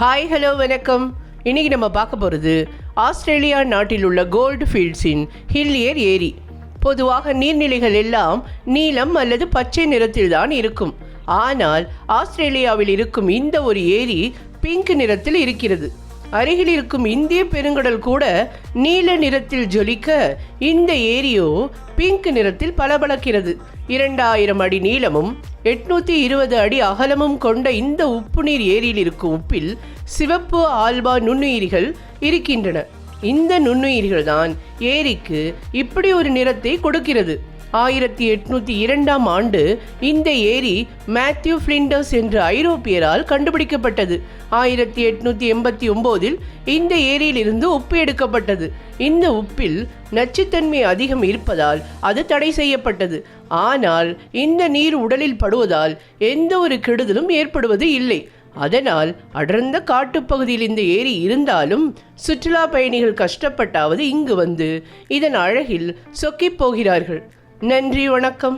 Hi hello வணக்கம். இன்னைக்கு நம்ம பார்க்க போகிறது ஆஸ்திரேலியா நாட்டில் உள்ள கோல்டு ஃபீல்ட்ஸின் ஹில்லியர் ஏரி பொதுவாக நீர்நிலைகள் எல்லாம் நீலம் அல்லது பச்சை நிறத்தில்தான் இருக்கும். ஆனால் ஆஸ்திரேலியாவில் இருக்கும் இந்த ஒரு ஏரி பிங்க் நிறத்தில் இருக்கிறது. அருகில் இருக்கும் இந்திய பெருங்கடல் கூட நீல நிறத்தில் ஜொலிக்க இந்த ஏரியோ பிங்க் நிறத்தில் பளபளக்கிறது. இரண்டாயிரம் அடி நீளமும் எட்நூத்தி இருபது அடி அகலமும் கொண்ட இந்த உப்பு நீர் ஏரியில் இருக்கும் உப்பில் சிவப்பு ஆல்பா நுண்ணுயிரிகள் இருக்கின்றன. இந்த நுண்ணுயிர்கள் தான் ஏரிக்கு இப்படி ஒரு நிறத்தை கொடுக்கிறது. ஆயிரத்தி எட்நூத்தி இரண்டாம் ஆண்டு இந்த ஏரி மேத்யூ ஃபிளிண்டர்ஸ் என்ற ஐரோப்பியரால் கண்டுபிடிக்கப்பட்டது. ஆயிரத்தி எட்நூத்தி எண்பத்தி ஒம்போதில் இந்த ஏரியிலிருந்து உப்பு எடுக்கப்பட்டது. இந்த உப்பில் நச்சுத்தன்மை அதிகம் இருப்பதால் அது தடை செய்யப்பட்டது. ஆனால் இந்த நீர் உடலில் படுவதால் எந்த ஒரு கெடுதலும் ஏற்படுவது இல்லை. அதனால் அடர்ந்த காட்டுப்பகுதியில் இந்த ஏரி இருந்தாலும் சுற்றுலா பயணிகள் கஷ்டப்பட்டாவது இங்கு வந்து இதன் அழகில் சொக்கிப் போகிறார்கள். நன்றி வணக்கம்.